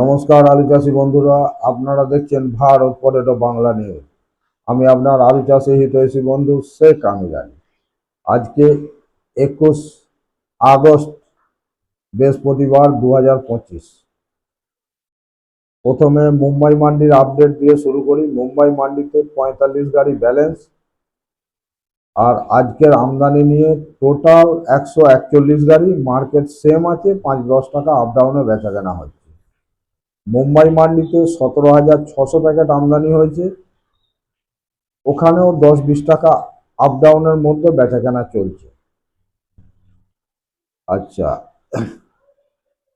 নমস্কার আলু চাষি বন্ধুরা, আপনারা দেখছেন ভারত পটেটো বাংলা নিউজ আমি আপনার আলু চাষি হিতৈষী বন্ধু শেখ আমির আলী আজকে একুশ আগস্ট, বৃহস্পতিবার দু হাজার পঁচিশ। প্রথমে মুম্বাই মান্ডির আপডেট দিয়ে শুরু করি। মুম্বাই মান্ডিতে পঁয়তাল্লিশ গাড়ি ব্যালেন্স আর আজকের আমদানি নিয়ে টোটাল একশো একচল্লিশ গাড়ি। মার্কেট সেম আছে, পাঁচ দশ টাকা আপ ডাউনে বেচা কেনা হচ্ছে মুম্বাই মান্ডিতে সতেরো হাজার ছশো প্যাকেট আমদানি হয়েছে। ওখানেও দশ বিশ টাকা আপ ডাউনের মধ্যে বেচা কেনা চলছে। আচ্ছা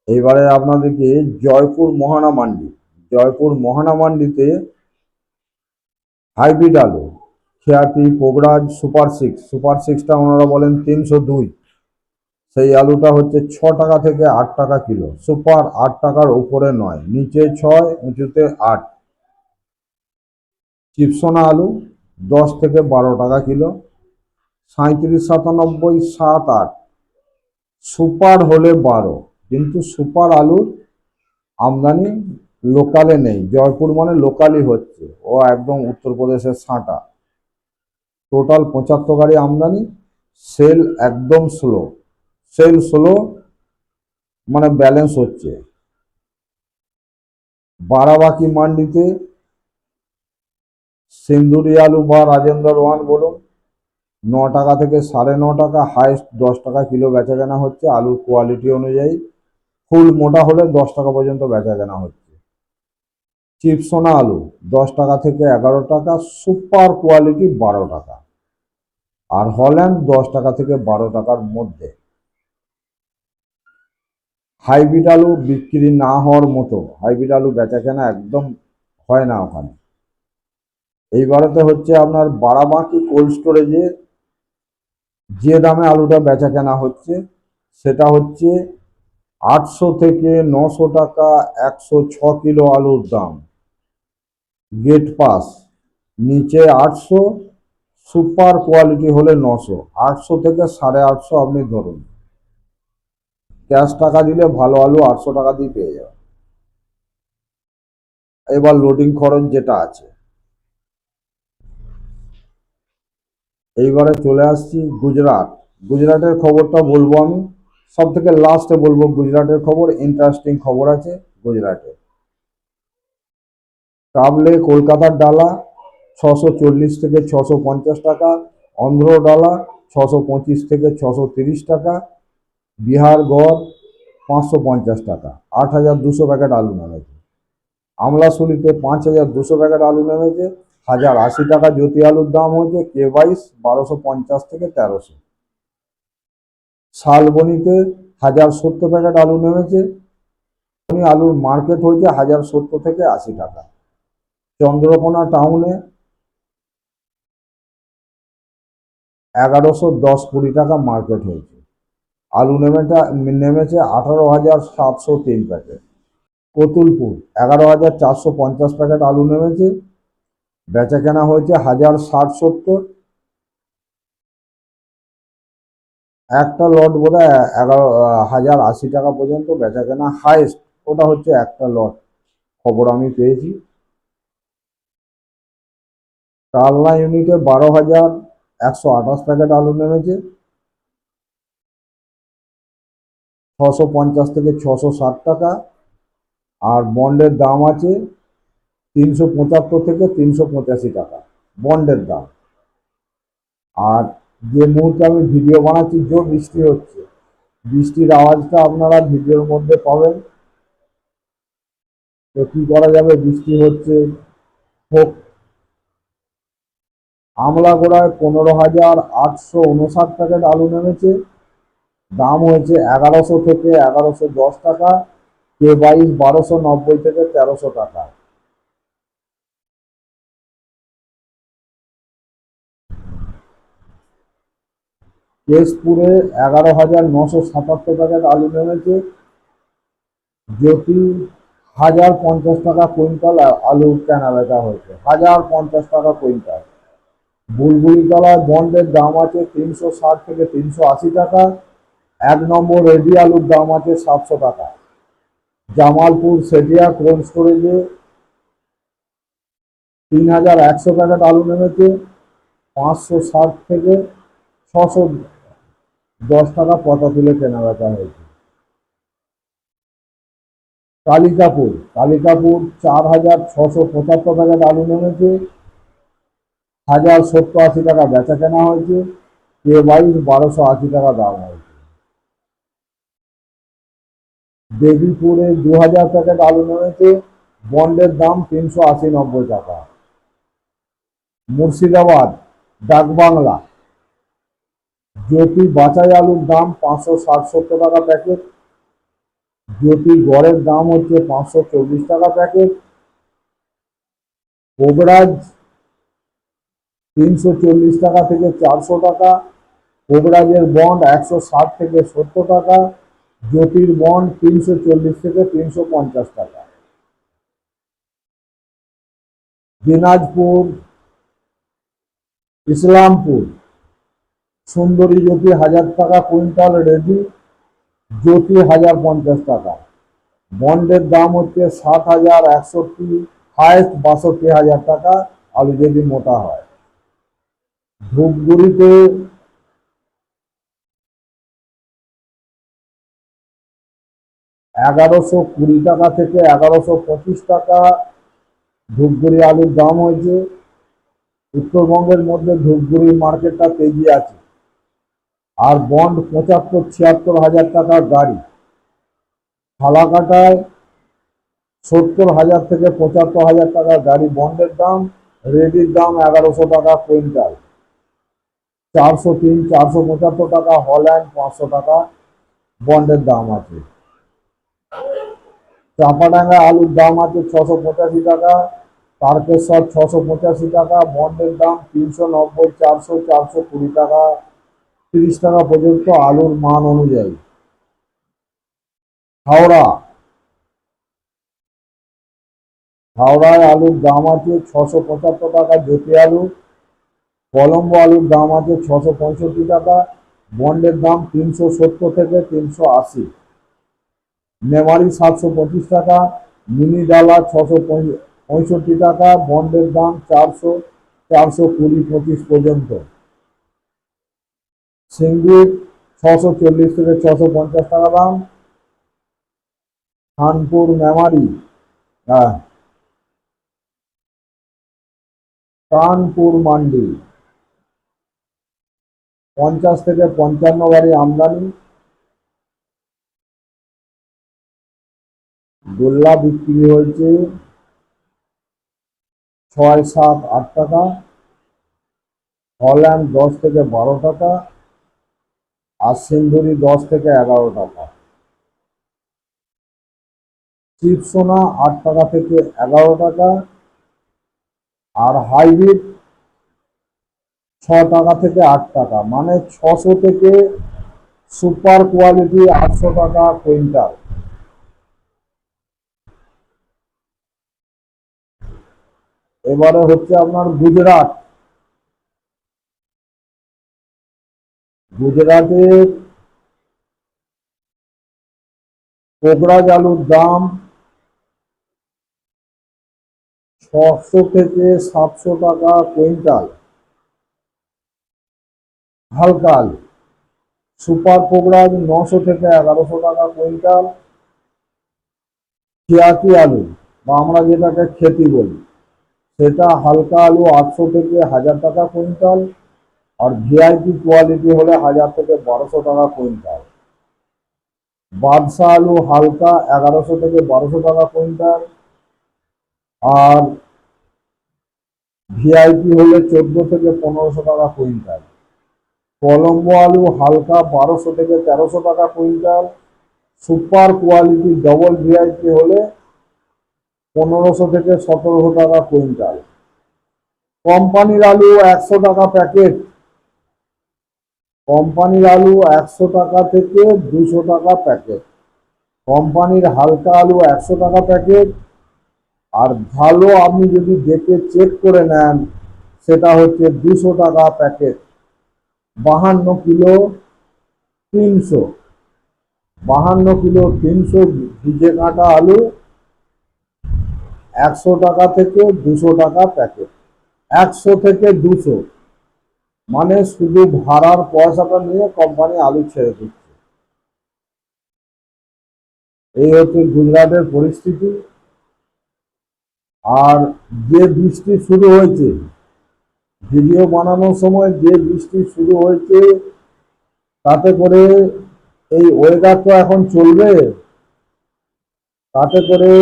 এবারে আপনাদেরকে জয়পুর মহানা মান্ডি। জয়পুর মহানা মান্ডিতে হাইব্রিড আলু, খেয়াতি, পোগরাজ, সুপার সিক্স। সুপার সিক্সটা ওনারা বলেন তিনশো দুই। সেই আলুটা হচ্ছে ছ টাকা থেকে আট টাকা কিলো। সুপার আট টাকার উপরে নয়, নিচে ছয়, উঁচুতে আট। চিপসোনা আলু দশ থেকে বারো টাকা কিলো সাঁত্রিশ সাতানব্বই সাত আট। সুপার হলে বারো, কিন্তু সুপার আলুর আমদানি লোকালে নেই, জয়পুর মানে লোকালই হচ্ছে, ও একদম উত্তরপ্রদেশের সাঁটা। টোটাল পঁচাত্তর গাড়ি আমদানি, সেল একদম স্লো। সেল স্লো মানে ব্যালেন্স হচ্ছে। বারাবাকি মান্ডিতে সিন্দুরি আলু বা রাজেন্দ্র ওয়ান বলুন, ন টাকা থেকে সাড়ে ন টাকা হাইস্ট দশ টাকা কিলো বেচা কেনা হচ্ছে আলুর কোয়ালিটি অনুযায়ী। ফুল মোটা হলে দশ টাকা পর্যন্ত বেচা কেনা হচ্ছে। চিপসোনা আলু, দশ টাকা থেকে এগারো টাকা সুপার কোয়ালিটি বারো টাকা। আর হল্যান্ড দশ টাকা থেকে বারো টাকার মধ্যে। হাইব্রিড আলু বিক্রি না হওয়ার মতো, হাইব্রিড আলু বেচা কেনা একদম হয় না ওখানে। এইবারেতে হচ্ছে আপনার বারাবাঁকি কোল্ড স্টোরেজে যে দামে আলুটা বেচা কেনা হচ্ছে, সেটা হচ্ছে আটশো থেকে নশো টাকা, একশো ছ কিলো আলুর দাম। গেট পাস, নিচে আটশো, সুপার কোয়ালিটি হলে নশো, আটশো থেকে সাড়ে আটশো আপনি ধরুন। ক্যাশ টাকা দিলে ভালো আলু আটশো টাকা দিয়ে পেয়ে যাবে। এবার লোডিং খরচ যেটা আছে। এইবারে চলে আসছি গুজরাট। গুজরাটের খবরটা বলব আমি। সব থেকে লাস্টে বলব গুজরাটের খবর। ইন্টারেস্টিং খবর আছে গুজরাটে। কাবলে কলকাতার ডালা ছশো চল্লিশ থেকে ছশো পঞ্চাশ টাকা। অন্ধ্র ডালা ছশো পঁচিশ থেকে ছশো তিরিশ টাকা। বিহার গড় পাঁচশো পঞ্চাশ টাকা, আট হাজার দুশো প্যাকেট আলু নেমেছে। আমলাশুলিতে পাঁচ হাজার দুশো প্যাকেট আলু নেমেছে, হাজার আশি টাকা জ্যোতি আলুর দাম হয়েছে কে বাইশ বারোশো পঞ্চাশ থেকে তেরোশো। শালবনিতে হাজার সত্তর প্যাকেট আলু নেমেছে আলুর মার্কেট হয়েছে হাজার সত্তর থেকে আশি টাকা। চন্দ্রকোনা টাউনে এগারোশো দশ কুড়ি টাকা মার্কেট হয়েছে। আলু নেমেটা নেমেছে আঠারো হাজার সাতশো তিন প্যাকেট। কতুলপুর এগারো হাজার চারশো পঞ্চাশ প্যাকেট আলু নেমেছে। বেচা কেনা হয়েছে হাজার ষাট সত্তর। একটা লট বোধ হয় এগারো হাজার আশি টাকা পর্যন্ত বেচা কেনা হাইস্ট ওটা হচ্ছে একটা লট। খবর আমি পেয়েছি। কালনা ইউনিটে বারো হাজার একশো আঠাশ প্যাকেট আলু নেমেছে। ছশো পঞ্চাশ থেকে ছশো ষাট টাকা। আর বন্ডের দাম আছে তিনশো পঁচাত্তর থেকে তিনশো পঁচাশি টাকা, বন্ডের দাম। আর যে মুহূর্তে আমি ভিডিও বানাচ্ছি, জোর বৃষ্টি হচ্ছে। বৃষ্টির আওয়াজটা আপনারা ভিডিওর মধ্যে পাবেন। তো কী করা যাবে? বৃষ্টি হচ্ছে, হোক। আমলাগোড়ায় পনেরো হাজার আটশো উনষাট প্যাকেট আলু নেমেছে। দাম হয়েছে এগারোশো থেকে এগারোশো দশ টাকা, কে বাইশ বারোশো নব্বই থেকে তেরোশো টাকা। কেশপুরে এগারো হাজার নশো সাতাত্তর প্যাকেট আলু নেমেছে। জ্যোতি, হাজার পঞ্চাশ টাকা কুইন্টাল আলু কেনা বেচা হয়েছে। হাজার পঞ্চাশ টাকা কুইন্টাল। বুলবুলিতলায় বন্ডের দাম আছে তিনশো ষাট থেকে তিনশো আশি টাকা। এক নম্বর রেডি আলুর দাম আছে সাতশো টাকা। জামালপুর সেটিয়া কোল্ড স্টোরেজে তিন হাজার একশো প্যাকেট আলু নেমেছে, পাঁচশো ষাট থেকে ছশো দশ টাকা পতা তুলে কেনা বেচা হয়েছে। কালিকাপুর কালিকাপুর চার হাজার ছশো পঁচাত্তর প্যাকেট আলু নেমেছে, হাজার সত্তর আশি টাকা বেচা কেনা হয়েছে, কে বাইশ বারোশো আশি টাকা দাম হয়েছে। দেবীপুরে দু হাজার প্যাকেট আলু নেমেছে, বন্ডের দাম তিনশো আশি নব্বই টাকা। মুর্শিদাবাদ ডাকবাংলা জ্যোতি বাচাই আলুর দাম পাঁচশো ষাট সত্তর টাকা প্যাকেট। জ্যোতি গড়ের দাম হচ্ছে পাঁচশো চল্লিশ টাকা প্যাকেট। কোবরাজ তিনশো চল্লিশ টাকা থেকে চারশো টাকা। কোবরাজের বন্ড একশো ষাট থেকে সত্তর টাকা। জ্যোতির বন্ড তিনশো চল্লিশ থেকে তিনশো পঞ্চাশ টাকা। দিনাজপুর, ইসলামপুর, সুন্দরী জ্যোতি হাজার টাকা, কুইন্টাল রেডি, জ্যোতি হাজার পঞ্চাশ টাকা। বন্ডের দাম হচ্ছে ষাট হাজার একষট্টি, হায়েস্ট বাষট্টি হাজার টাকা আলু যদি মোটা হয়। ধূপগুড়িতে এগারোশো কুড়ি টাকা থেকে এগারোশো পঁচিশ টাকা ধূপগুড়ি আলুর দাম হয়েছে। উত্তরবঙ্গের মধ্যে ধূপগুড়ি মার্কেটটা তেজি আছে। আর বন্ড পঁচাত্তর ছিয়াত্তর হাজার টাকার গাড়ি। ফালাকাটায় সত্তর হাজার থেকে পঁচাত্তর হাজার টাকা গাড়ি। বন্ডের দাম, রেডির দাম এগারোশো টাকা কুইন্টাল। চারশো তিন, চারশো পঁচাত্তর টাকা হল্যান্ড পাঁচশো টাকা বন্ডের দাম আছে। চাঁপাডাঙ্গা আলুর দাম আছে ছশো পঁচাশি টাকা, তারকেশ্বর ছশো পঁচাশি টাকা বন্ডের দাম তিনশো নব্বই, চারশো চারশো কুড়ি টাকা, তিরিশ টাকা পর্যন্ত আলুর মান অনুযায়ী। হাওড়া। হাওড়ায় আলুর দাম আছে ছশো পঁচাত্তর টাকা জ্যোতি আলু, কলম্বো আলুর দাম আছে ছশো পঁয়ষট্টি টাকা বন্ডের দাম তিনশো সত্তর থেকে তিনশো আশি। মেমারি সাতশো পঁচিশ টাকা, মিনি ডালা ছশো পঁয়ষট্টি টাকা, বন্ডের দাম চারশো চারশো কুড়ি পঁচিশ পর্যন্ত। সিঙ্গুর ছশো চল্লিশ থেকে ছশো পঞ্চাশ টাকা দাম। খানপুর মেমারি হ্যাঁ। কানপুর মান্ডি, পঞ্চাশ থেকে পঞ্চান্ন বাড়ি আমদানি। গোল্লা বিক্রি হয়েছে ছয় সাত আট টাকা, হল্যান্ড দশ থেকে বারো টাকা, আর সিন্ধুরি দশ থেকে এগারো টাকা। চিপসোনা আট টাকা থেকে এগারো টাকা, আর হাইব্রিড ছ টাকা থেকে আট টাকা মানে ছশো থেকে সুপার কোয়ালিটি আটশো টাকা কুইন্টাল। এবারে হচ্ছে আপনার গুজরাট। গুজরাটের কোবরাজ আলুর দাম ছশো থেকে সাতশো টাকা কুইন্টাল। হালকা আলু সুপার কোবরাজ নশো থেকে এগারোশো টাকা কুইন্টাল। খেয়াতি আলু, বা আমরা যেটাকে খেতি বলি। সেটা হালকা আলু আটশো থেকে হাজার টাকা কুইন্টাল আর ভিআইপি কোয়ালিটি হলে হাজার থেকে বারোশো টাকা কুইন্টাল। বাদশা আলু হালকা এগারোশো থেকে বারোশো টাকা কুইন্টাল আর ভিআইপি হলে চোদ্দ থেকে পনেরোশো টাকা কুইন্টাল। কলম্বো আলু হালকা বারোশো থেকে তেরোশো টাকা quintal. Super quality double VIP হলে পনেরোশো থেকে সতেরোশো টাকা কুইন্টাল। কোম্পানির আলু একশো টাকা প্যাকেট। কোম্পানির আলু একশো টাকা থেকে দুশো টাকা প্যাকেট। কোম্পানির হালকা আলু একশো টাকা প্যাকেট। আর ভালো আপনি যদি দেখে চেক করে নেন, সেটা হচ্ছে দুশো টাকা প্যাকেট। বাহান্ন কিলো তিনশো। বাহান্ন কিলো তিনশো ভিজে কাটা আলু একশো টাকা থেকে দুশো টাকা প্যাকেট একশো থেকে দুশো। মানে শুধু ভাড়ার পয়সাটা নিয়ে কোম্পানি আলু ছেড়ে দিচ্ছে। এই হচ্ছে গুজরাটের পরিস্থিতি। আর যে বৃষ্টি শুরু হয়েছে, ভিডিও বানানোর সময় যে বৃষ্টি শুরু হয়েছে, তাতে করে এই ওয়েদার তো এখন চলবে। তাতে করে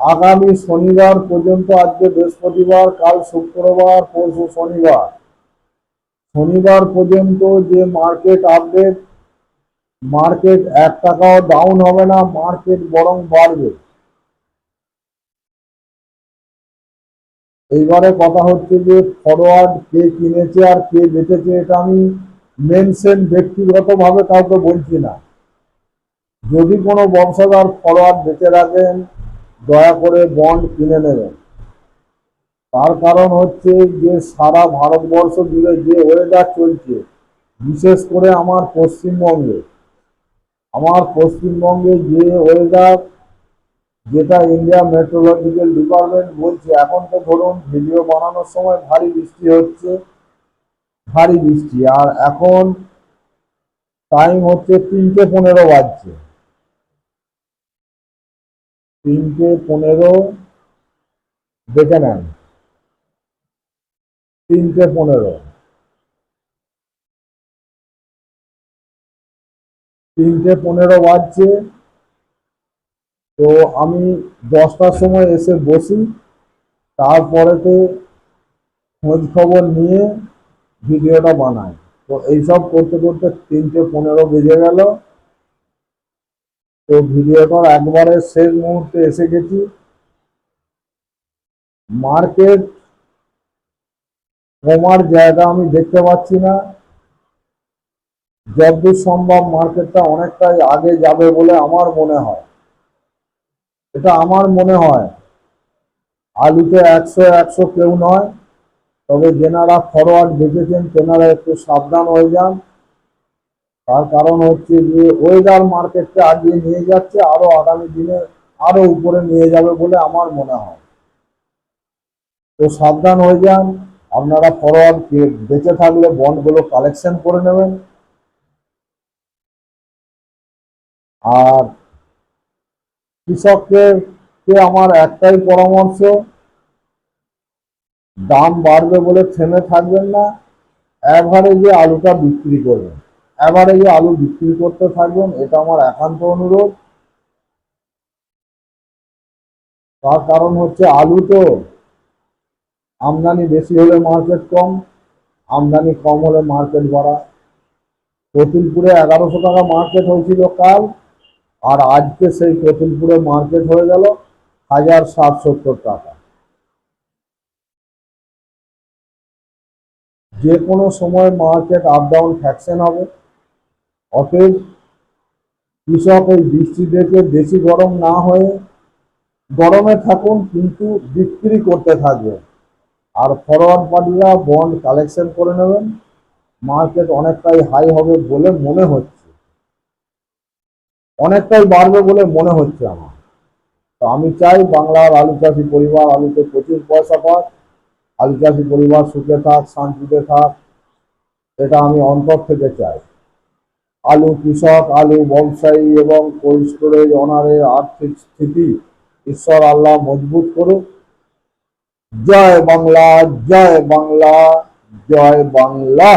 আগামী শনিবার পর্যন্ত আজকে বৃহস্পতিবার, কাল শুক্রবার, পরশু শনিবার। শনিবার পর্যন্ত যে মার্কেট আপডেট মার্কেট এক টাকাও ডাউন হবে না মার্কেট বরং বাড়বে। এইবারে কথা হচ্ছে যে ফরওয়ার্ড কে কিনেছে আর কে বেঁচেছে এটা আমি মেনশন ব্যক্তিগতভাবে কাউকে বলছি না। যদি কোনো বংশধর ফরওয়ার্ড বেঁচে রাখেন দয়া করে বন্ড কিনে নেবেন। তার কারণ হচ্ছে যে সারা ভারতবর্ষ জুড়ে যে ওয়েদার চলছে, বিশেষ করে আমার পশ্চিমবঙ্গে আমার পশ্চিমবঙ্গে যে ওয়েদার যেটা ইন্ডিয়া মেট্রোলজিক্যাল ডিপার্টমেন্ট বলছে, এখন তো ধরুন ভিডিও বানানোর সময় ভারী বৃষ্টি হচ্ছে, ভারী বৃষ্টি, আর এখন টাইম হচ্ছে তিনটে পনেরো বাজছে। তিনটে পনেরো দেখে নেন। তিনটে পনেরো। তিনটে পনেরো বাজছে। তো আমি দশটার সময় এসে বসি। তারপরেতে খোঁজ খবর নিয়ে ভিডিওটা বানাই। তো এইসব করতে করতে তিনটে পনেরো বেজে গেল। তো ভিডিওটার একবারে শেষ মুহূর্তে এসে গেছি। মার্কেট, কমার জায়গা আমি দেখতে পাচ্ছি না। যতদূর সম্ভব মার্কেটটা অনেকটাই আগে যাবে বলে আমার মনে হয়। এটা আমার মনে হয়। আলুতে একশো একশো কেউ নয়। তবে যেনারা ফরওয়ার্ড দেখেছেন, তেনারা একটু সাবধান হয়ে যান। তার কারণ হচ্ছে যে ওয়েদার মার্কেটকে আগিয়ে নিয়ে যাচ্ছে, আরও আগামী দিনে আরও উপরে নিয়ে যাবে বলে আমার মনে হয়। তো সাবধান হয়ে যান, আপনারা ফরওয়ার্ড বেঁচে থাকলে বন্ডগুলো কালেকশন করে নেবেন। আর কৃষককে আমার একটাই পরামর্শ, দাম বাড়বে বলে থেমে থাকবেন না অ্যাভারেজে আলুটা বিক্রি করবেন। অ্যাভারেজে আলু বিক্রি করতে থাকবেন, এটা আমার একান্ত অনুরোধ। তার কারণ হচ্ছে আলু তো আমদানি বেশি হলে মার্কেট কম, আমদানি কম হলে মার্কেট বাড়া। কতুলপুরে এগারোশো টাকা মার্কেট হয়েছিল কাল, আর আজকে সেই কতুলপুরে মার্কেট হয়ে গেল হাজার সাত সত্তর টাকা। যে কোনো সময় মার্কেট আপ ডাউন ফ্যাকশন হবে। অতএব কৃষক এই বৃষ্টি দেখে বেশি গরম না হয়ে গরমে থাকুন, কিন্তু বিক্রি করতে থাকবে আর ফরওয়ার্ড পার্টিরা বন্ড কালেকশন করে নেবেন। মার্কেট অনেকটাই হাই হবে বলে মনে হচ্ছে। অনেকটাই বাড়বে বলে মনে হচ্ছে আমার। তো আমি চাই বাংলার আলু চাষি পরিবার, আলুতে প্রচুর পয়সা পাক আলু চাষি পরিবার সুখে থাক, শান্তিতে থাক, এটা আমি অন্তর থেকে চাই। আলু কৃষক, আলু ব্যবসায়ী এবং কোল্ড স্টোরেজ অনারের আর্থিক স্থিতি ঈশ্বর আল্লাহ মজবুত করুক। জয় বাংলা জয় বাংলা জয় বাংলা।